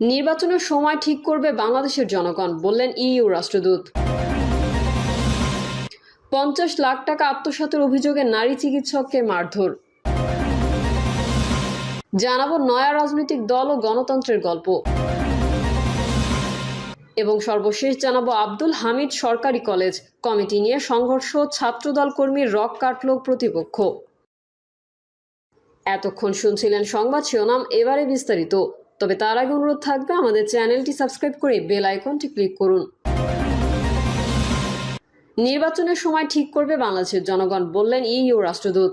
নির্বাচনের সময় ঠিক করবে বাংলাদেশের জনগণ, বললেন ইইউ রাষ্ট্রদূত। পঞ্চাশ লাখ টাকা আত্মসাতের অভিযোগে নারী চিকিৎসককে মারধর। জানাব নয়া রাজনৈতিক দল ও গণতন্ত্রের গল্প। এবং সর্বশেষ জানাব আব্দুল হামিদ সরকারি কলেজ, কমিটি নিয়ে সংঘর্ষ, ছাত্রদল কর্মীর রক কাটল প্রতিপক্ষ। এতক্ষণ শুনছিলেন সংবাদ শিরোনাম, এবারে বিস্তারিত। তবে তার আগে অনুরোধ থাকবে আমাদের চ্যানেলটি সাবস্ক্রাইব করে বেল আইকনটি ক্লিক করুন। নির্বাচনের সময় ঠিক করবে বাংলাদেশের জনগণ, বললেন ইইউ রাষ্ট্রদূত।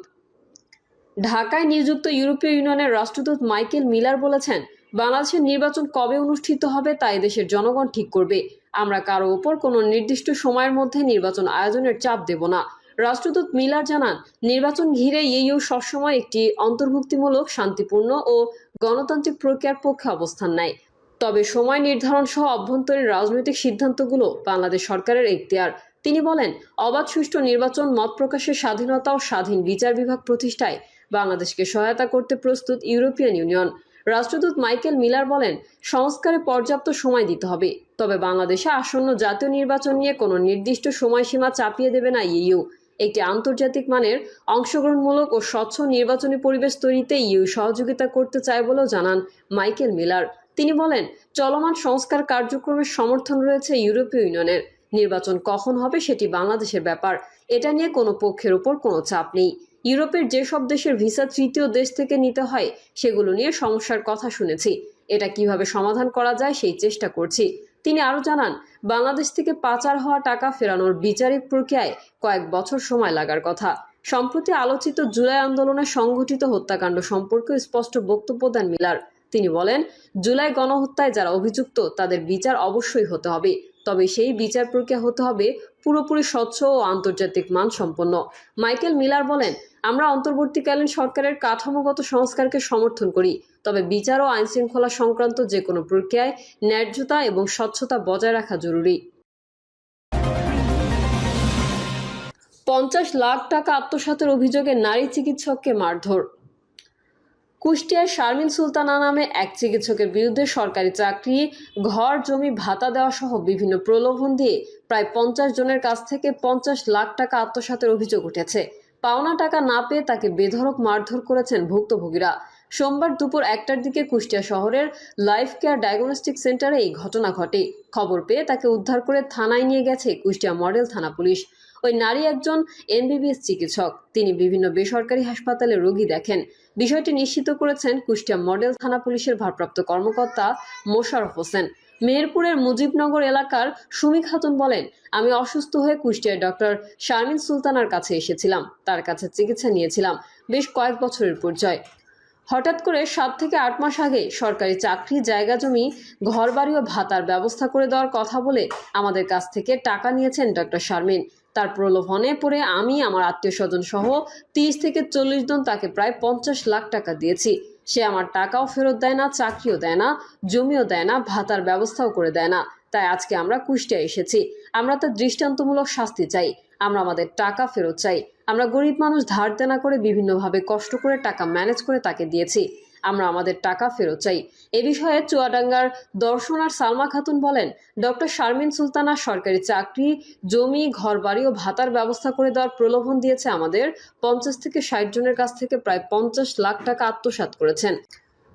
ঢাকায় নিযুক্ত ইউরোপীয় ইউনিয়নের রাষ্ট্রদূত মাইকেল মিলার বলেছেন, বাংলাদেশের নির্বাচন কবে অনুষ্ঠিত হবে তা দেশের জনগণ ঠিক করবে। আমরা কারও ওপর কোনো নির্দিষ্ট সময়ের মধ্যে নির্বাচন আয়োজনের চাপ দেব না। রাষ্ট্রদূত মিলার জানান, নির্বাচন ঘিরে ইইউ সবসময় একটি অন্তর্ভুক্তিমূলক, শান্তিপূর্ণ ও গণতান্ত্রিক প্রক্রিয়ার পক্ষে অবস্থান নেয়। তবে সময় নির্ধারণ সহ অভ্যন্তরীণ রাজনৈতিক সিদ্ধান্তগুলো বাংলাদেশ সরকারের এখতিয়ার। তিনি বলেন, অবাধ সুষ্ঠু নির্বাচন, মত প্রকাশের স্বাধীনতা ও স্বাধীন বিচার বিভাগ প্রতিষ্ঠায় বাংলাদেশকে সহায়তা করতে প্রস্তুত ইউরোপিয়ান ইউনিয়ন। রাষ্ট্রদূত মাইকেল মিলার বলেন, সংস্কারে পর্যাপ্ত সময় দিতে হবে। তবে বাংলাদেশে আসন্ন জাতীয় নির্বাচন নিয়ে কোনো নির্দিষ্ট সময়সীমা চাপিয়ে দেবে না ইইউ। একটি আন্তর্জাতিক মানের অংশগ্রহণমূলক ও স্বচ্ছ নির্বাচনী পরিবেশ তৈরিতে ইউ সহযোগিতা করতে চায় বলেও জানান মাইকেল মিলার। তিনি বলেন, চলমান সংস্কার কার্যক্রমের সমর্থন রয়েছে ইউরোপীয় ইউনিয়নের। নির্বাচন কখন হবে সেটি বাংলাদেশের ব্যাপার। এটা নিয়ে কোনো পক্ষের উপর কোনো চাপ নেই। ইউরোপের যেসব দেশের ভিসা তৃতীয় দেশ থেকে নিতে হয়, সেগুলো নিয়ে সমস্যার কথা শুনেছি। এটা কীভাবে সমাধান করা যায় সেই চেষ্টা করছি। তিনি আরও জানান, বাংলাদেশ থেকে পাচার হওয়া টাকা ফেরানোর বিচারিক প্রক্রিয়ায় কয়েক বছর সময় লাগার কথা। সম্প্রতি আলোচিত জুলাই আন্দোলনে সংঘটিত হত্যাকাণ্ড সম্পর্কে স্পষ্ট বক্তব্য দেন মিলার। তিনি বলেন, জুলাই গণহত্যায় যারা অভিযুক্ত, তাদের বিচার অবশ্যই হতে হবে। তবে সেই বিচার প্রক্রিয়া হতে হবে পুরোপুরি স্বচ্ছ ও আন্তর্জাতিক মান সম্পন্ন মাইকেল মিলার বলেন, আমরা অন্তর্বর্তীকালীন সরকারের কাঠামোগত সংস্কারকে সমর্থন করি। তবে বিচার ও আইন শৃঙ্খলা সংক্রান্ত যে কোনো প্রক্রিয়ায় ন্যায্যতা এবং স্বচ্ছতা বজায় রাখা জরুরি। পঞ্চাশ লাখ টাকা আত্মসাতের অভিযোগে নারী চিকিৎসককে মারধর। কুষ্টিয়ার শারমিন সুলতানা নামে এক চিকিৎসকের বিরুদ্ধে সরকারি চাকরি, ঘর, জমি, ভাতা দেওয়া সহ বিভিন্ন প্রলোভন দিয়ে প্রায় পঞ্চাশ জনের কাছ থেকে পঞ্চাশ লাখ টাকা আত্মসাতের অভিযোগ উঠেছে। পাওনা টাকা না পেয়ে তাকে বেধরক মারধর করেছেন ভুক্তভোগীরা। সোমবার দুপুর একটার দিকে কুষ্টিয়া শহরের লাইফ কেয়ার ডায়াগনস্টিক সেন্টারে এই ঘটনা ঘটে। খবর পেয়ে তাকে উদ্ধার করে থানায় নিয়ে গেছে কুষ্টিয়া মডেল থানা পুলিশ। ওই নারী একজন এমবিবিএস চিকিৎসক। তিনি বিভিন্ন বেসরকারি হাসপাতালে রোগী দেখেন। বিষয়টি নিশ্চিত করেছেন কুষ্টিয়া মডেল থানা পুলিশের ভারপ্রাপ্ত কর্মকর্তা মোশারফ হোসেন। মেহেরপুরের মুজিবনগর এলাকার সুমি খাতুন বলেন, আমি অসুস্থ হয়ে কুষ্টিয়ায় ডক্টর শারমিন সুলতানার কাছে এসেছিলাম। তার কাছে চিকিৎসা নিয়েছিলাম বেশ কয়েক বছরের পরিচয়। হঠাৎ করে সাত থেকে আট মাস আগে সরকারি চাকরি, জায়গা জমি, ঘরবাড়ি ও ভাতার ব্যবস্থা করে দেওয়ার কথা বলে আমাদের কাছ থেকে টাকা নিয়েছেন ডক্টর শারমিন। তার প্রলোভনে পড়ে আমি, আমার আত্মীয় স্বজন সহ তিরিশ থেকে চল্লিশ জন তাকে প্রায় পঞ্চাশ লাখ টাকা দিয়েছি। সে আমার টাকাও ফেরত দেয় না, চাকরিও দেয় না, জমিও দেয় না, ভাতার ব্যবস্থাও করে দেয় না। তাই আজকে আমরা কুষ্টিয়া এসেছি। আমরা তার দৃষ্টান্তমূলক শাস্তি চাই। আমরা আমাদের টাকা ফেরত চাই। আমরা গরিব মানুষ ধার দেনা করে বিভিন্নভাবে কষ্ট করে টাকা ম্যানেজ করে তাকে দিয়েছি। আমরা আমাদের টাকা ফেরত চাই। এ বিষয়ে চুয়াডাঙ্গার দর্শনার সালমা খাতুন বলেন, ডক্টর শারমিন সুলতানা সরকারি চাকরি, জমি, ঘরবাড়ি ও ভাতার ব্যবস্থা করে দেওয়ার প্রলোভন দিয়েছে আমাদের পঞ্চাশ থেকে ষাট জনের কাছ থেকে প্রায় পঞ্চাশ লাখ টাকা আত্মসাৎ করেছেন।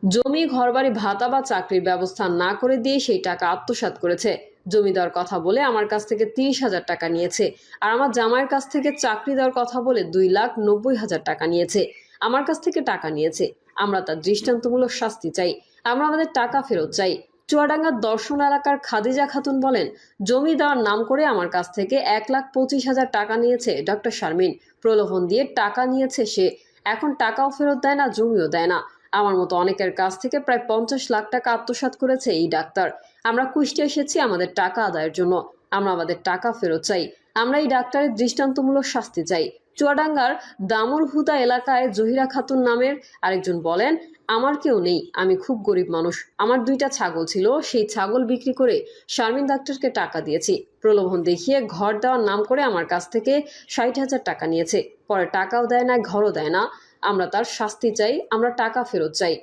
জমি, ঘরবাড়ি, ভাতা বা চাকরির ব্যবস্থা না করে দিয়ে সেই টাকা আত্মসাৎ করেছে। জমি দেওয়ার কথা বলে আমার কাছ থেকে তিরিশ হাজার টাকা নিয়েছে। আর আমার জামাইয়ের কাছ থেকে চাকরি দেওয়ার কথা বলে দুই লাখ নব্বই হাজার টাকা নিয়েছে। আমার কাছ থেকে টাকা নিয়েছে। আমরা তার দৃষ্টান্তমূলক শাস্তি চাই। আমরা আমাদের টাকা ফেরত চাই। চুয়াডাঙ্গার দর্শন এলাকার খাদিজা খাতুন বলেন জমি দেওয়ার নাম করে আমার কাছ থেকে এক লাখ পঁচিশ হাজার টাকা নিয়েছে ডক্টর শারমিন। প্রলোভন দিয়ে টাকা নিয়েছে সে। এখন টাকাও ফেরত দেয় না, জমিও দেয় না। আমার মতো অনেকের কাছ থেকে প্রায় পঞ্চাশ লাখ টাকা আত্মসাৎ করেছে এই ডাক্তার। আমরা কুষ্টি এসেছি আমাদের টাকা আদায়ের জন্য। আমরা আমাদের টাকা ফেরত চাই। আমরা এই ডাক্তারের দৃষ্টান্তমূলক শাস্তি চাই। চুয়াডাঙ্গার দামুর হুদা এলাকায় জহিরা খাতুন নামের আরেকজন বলেন, আমার কেউ নেই, আমি খুব গরিব মানুষ। আমার দুইটা ছাগল ছিল, সেই ছাগল বিক্রি করে শারমিন ডাক্তারকে টাকা দিয়েছি। প্রলোভন দেখিয়ে ঘর দেওয়ার নাম করে আমার কাছ থেকে ষাট হাজার টাকা নিয়েছে। পরে টাকাও দেয় না, ঘরও দেয় না। আমরা তার শাস্তি চাই, আমরা টাকা ফেরত চাই।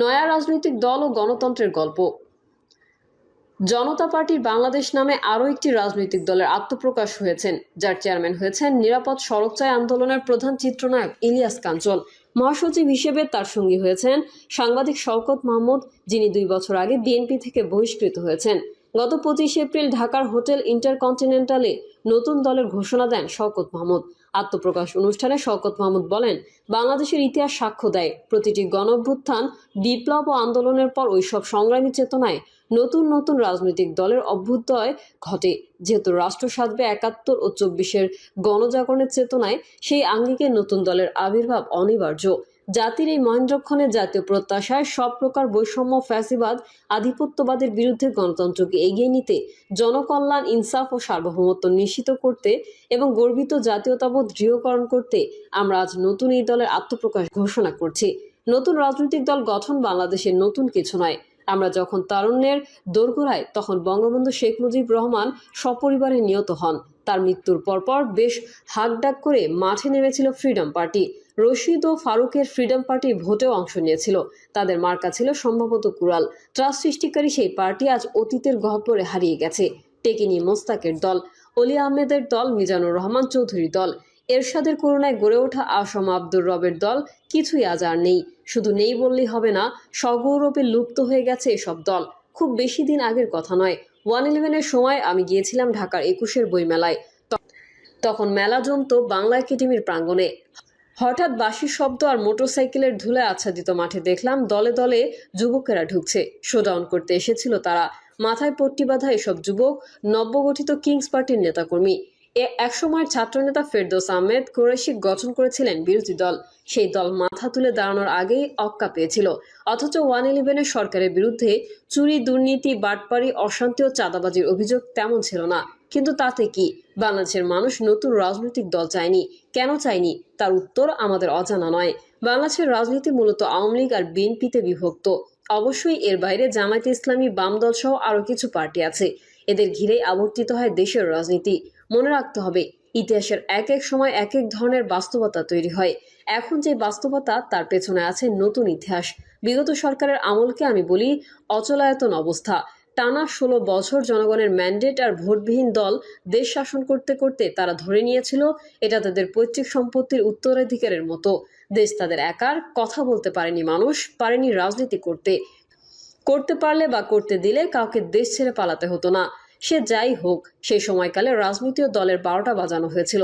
নয়া রাজনৈতিক দল ও গণতন্ত্রের গল্প। জনতা পার্টির বাংলাদেশ নামে আরও একটি রাজনৈতিক দলের আত্মপ্রকাশ হয়েছেন, যার চেয়ারম্যান হয়েছেন নিরাপদ সড়ক চাই আন্দোলনের প্রধান চিত্রনায়ক ইলিয়াস কাঞ্চল। মহাসচিব হিসেবে তার সঙ্গী হয়েছেন সাংবাদিক শওকত মাহমুদ, যিনি দুই বছর আগে বিএনপি থেকে বহিষ্কৃত হয়েছেন। গত পঁচিশে এপ্রিল ঢাকার হোটেল ইন্টারকন্টিনেন্টালে নতুন দলের ঘোষণা দেন শওকত মাহমুদ। আত্মপ্রকাশ অনুষ্ঠানে শওকত মাহমুদ বলেন, বাংলাদেশের ইতিহাস সাক্ষ্য দেয়। প্রতিটি গণভ্যুত্থান বিপ্লব ও আন্দোলনের পর ওইসব সংগ্রামী চেতনায় নতুন নতুন রাজনৈতিক দলের অভ্যুদয় ঘটে। যেহেতু রাষ্ট্র সাধবে একাত্তর ও চব্বিশের গণজাগরণের চেতনায়, সেই আঙ্গিকে নতুন দলের আবির্ভাব অনিবার্য। জাতির এই মহেন্দ্রক্ষণের জাতীয় প্রত্যাশায় সব প্রকার বৈষম্য, ফ্যাসিবাদ, আধিপত্যবাদের বিরুদ্ধে গণতন্ত্রকে এগিয়ে নিতে জনকল্যাণ, ইনসাফ ও সার্বভৌমত্ব নিশ্চিত করতে এবং গর্বিত জাতীয়তাবোধ দৃঢ়করণ করতে আমরা আজ নতুন এই দলের আত্মপ্রকাশ ঘোষণা করছি। নতুন রাজনৈতিক দল গঠন বাংলাদেশের নতুন কিছু নয়। আমরা যখন তারুণ্যের দোরগোড়ায়, তখন বঙ্গবন্ধু শেখ মুজিব রহমান সপরিবারে নিহত হন। তার মৃত্যুর পরপর বেশ হাকডাক করে মাঠে নেমেছিল ফ্রিডম পার্টি। রশিদ ও ফারুকের ফ্রিডম পার্টি ভোটেও অংশ নিয়েছিল। তাদের মার্কা ছিল সম্ভবত কুড়াল। ট্রাস্ট সৃষ্টিকারী সেই পার্টি আজ অতীতের গহ্বরে হারিয়ে গেছে। টেকিনি মোস্তাকের দল, অলি আহমেদের দল, মিজানুর রহমান চৌধুরীর দল। এরশাদের করুণায় গড়ে ওঠা আসম আব্দুর রবের দল কিছুই আজ আর নেই। শুধু নেই বললেই হবে না সগৌরবে লুপ্ত হয়ে গেছে এসব দল। খুব বেশি দিন আগের কথা নয়। ওয়ান ইলেভেনের সময় আমি গিয়েছিলাম ঢাকার একুশের বইমেলায়। তখন মেলা জমত বাংলা একাডেমির প্রাঙ্গণে। হঠাৎ বাঁশির শব্দ আর মোটরসাইকেলের ধুলে আচ্ছাদিত মাঠে দেখলাম দলে দলে যুবকেরা ঢুকছে। শোডাউন করতে এসেছিল তারা। মাথায় পট্টি বাঁধা এসব যুবক নবগঠিত কিংস পার্টির নেতাকর্মী। এ একসময় ছাত্রনেতা ফেরদৌস আহমেদ কোরেশি গঠন করেছিলেন বিরোধী দল। সেই দল মাথা তুলে দাঁড়ানোর আগেই অক্কা পেয়েছিল। অথচ ওয়ান ইলেভেনের সরকারের বিরুদ্ধে চুরি, দুর্নীতি, বাটপারি, অশান্তি ও চাঁদাবাজির অভিযোগ তেমন ছিল না। কিন্তু তাতে কি? বাংলাদেশের মানুষ নতুন রাজনৈতিক দল চায়নি। কেন চায়নি? তার উত্তর আমাদের অজানা নয়। বাংলাদেশের রাজনীতি মূলত আওয়ামী লীগ আর বিএনপিতে বিভক্ত। অবশ্যই এর বাইরে জামায়াতে ইসলামী বাম দল সহ আরও কিছু পার্টি আছে। এদের ঘিরেই আবর্তিত হয় দেশের রাজনীতি। মনে রাখতে হবে, ইতিহাসের এক এক সময় এক এক ধরনের বাস্তবতা তৈরি হয়। এখন যে বাস্তবতা, তার পেছনে আছে নতুন ইতিহাস। বিগত সরকারের আমলকে আমি বলি অচলায়তন অবস্থা। টানা ষোলো বছর জনগণের ম্যান্ডেট আর ভোটবিহীন দল দেশ শাসন করতে করতে তারা ধরে নিয়েছিল, এটা তাদের পৈতৃক সম্পত্তির উত্তরাধিকারের মতো। দেশ তাদের একার, কথা বলতে পারেনি মানুষ, পারেনি রাজনীতি করতে। করতে পারলে বা করতে দিলে কাউকে দেশ ছেড়ে পালাতে হতো না। সে যাই হোক, সেই সময়কালে রাজনীতি ও দলের বারোটা বাজানো হয়েছিল।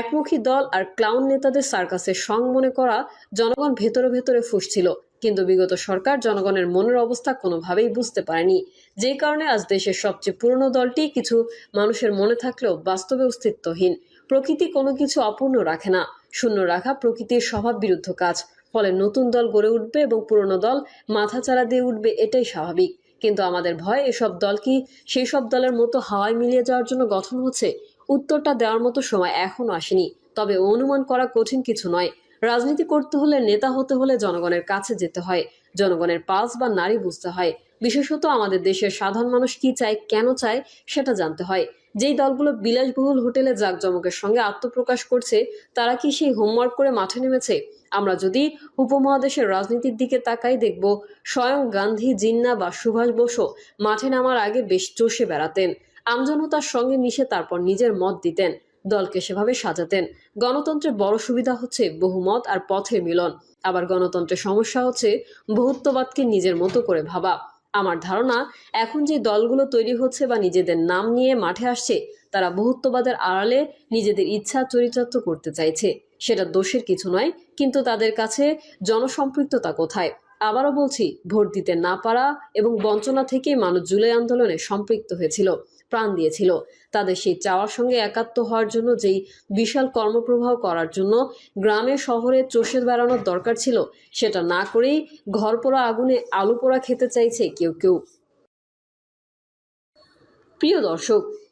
একমুখী দল আর ক্লাউন নেতাদের সার্কাসের সং মনে করা জনগণ ভেতরে ভেতরে ফুসছিল, কিন্তু বিগত সরকার জনগণের মনের অবস্থা কোনোভাবেই বুঝতে পারেনি। যে কারণে আজ দেশের সবচেয়ে পুরনো দলটি কিছু মানুষের মনে থাকলেও বাস্তবে অস্তিত্বহীন। প্রকৃতি কোনো কিছু অপূর্ণ রাখে না। শূন্য রাখা প্রকৃতির স্বভাব বিরুদ্ধ কাজ, ফলে নতুন দল গড়ে উঠবে এবং পুরনো দল মাথা মাথাচাড়া দিয়ে উঠবে, এটাই স্বাভাবিক। কিন্তু আমাদের ভয় এসব দল কি সেই সব দলের মতো হাওয়ায় মিলিয়ে যাওয়ার জন্য গঠন হচ্ছে? উত্তরটা দেওয়ার মতো সময় এখনও আসেনি। তবে অনুমান করা কঠিন কিছু নয়। রাজনীতি করতে হলে নেতা হতে হলে জনগণের কাছে যেতে হয়। জনগণের পালস বা নারী বুঝতে হয়। বিশেষত আমাদের দেশের সাধারণ মানুষ কি চায়, কেন চায়, সেটা জানতে হয়। যেই দলগুলো বিলাসবহুল হোটেলে জাঁকজমকের সঙ্গে আত্মপ্রকাশ করছে, তারা কি সেই হোমওয়ার্ক করে মাঠে নেমেছে? আমরা যদি উপমহাদেশের রাজনীতির দিকে তাকাই, দেখব স্বয়ং গান্ধী, জিন্না বা সুভাষ বসু মাঠে নামার আগে বেশ চষে বেড়াতেন। আমজনতার সঙ্গে মিশে তারপর নিজের মত দিতেন, দলকে সেভাবে সাজাতেন। গণতন্ত্রের বড় সুবিধা হচ্ছে বহুমত আর পথের মিলন। আবার গণতন্ত্রের সমস্যা হচ্ছে বহুত্ববাদকে নিজের মতো করে ভাবা। আমার ধারণা, এখন যে দলগুলো তৈরি হচ্ছে বা নিজেদের নাম নিয়ে মাঠে আসছে তারা বহুত্ববাদের আড়ালে নিজেদের ইচ্ছা চরিতার্থ করতে চাইছে। সেটা দোষের কিছু নয়, কিন্তু তাদের কাছে জনসম্পৃক্ততা কোথায়? আবারও বলছি, ভোট দিতে না পারা এবং বঞ্চনা থেকেই মানুষ জুলাই আন্দোলনে সম্পৃক্ত হয়েছিল, প্রাণ দিয়েছিল। তাদের সেই চাওয়ার সঙ্গে একাত্ম হওয়ার জন্য, যেই বিশাল কর্মপ্রবাহ করার জন্য গ্রামে, শহরে চষে বেড়ানোর দরকার ছিল, সেটা না করেই ঘর পোড়া আগুনে আলু পোড়া খেতে চাইছে কেউ কেউ। প্রিয় দর্শক